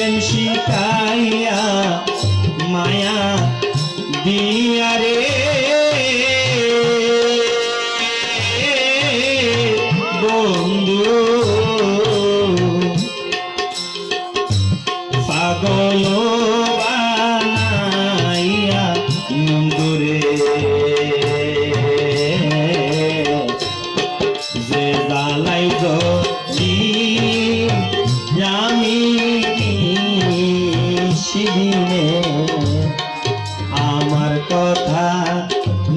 প্রেম শিখাইয়া মায়া দিয়া রে। বন্ধু পাগল বানাইয়া নন্দুরে।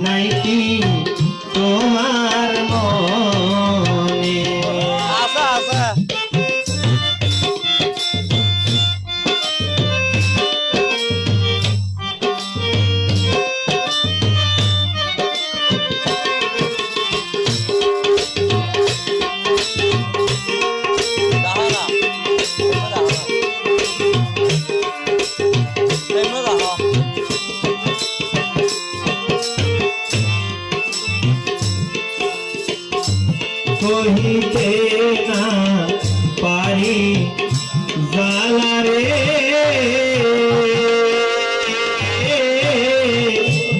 19 কহিতে না পারি জালা রে।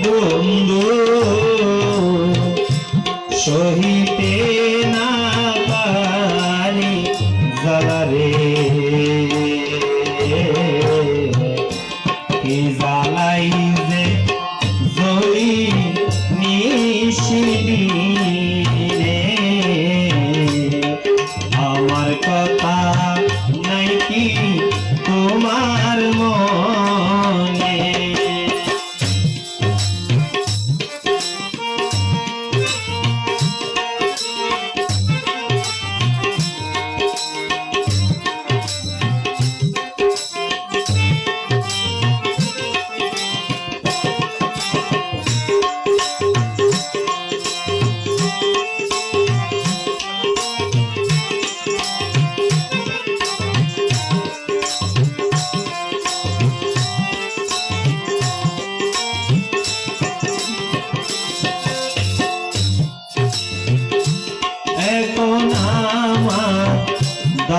বন্ধু সহিতে না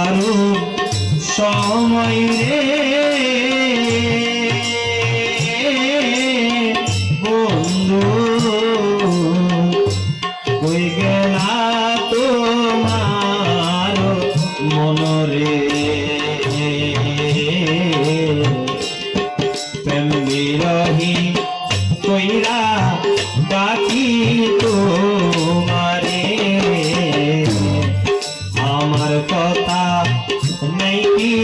দারুণ সময় রে। বন্ধু কই গেলা তোমার মনরে প্রেম বিরহী কইরা ডাকি তোমারে নেই কি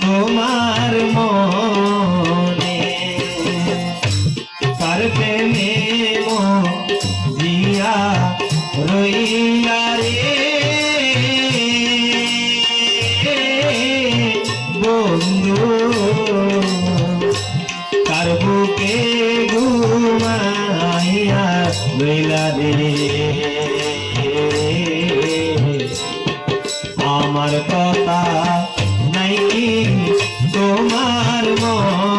তোমার মনে। তার প্রেমে জিয়া রইলা রে। বন্ধু, তার বুকে ঘুমাইয়া লইলা রে। তোমার মনে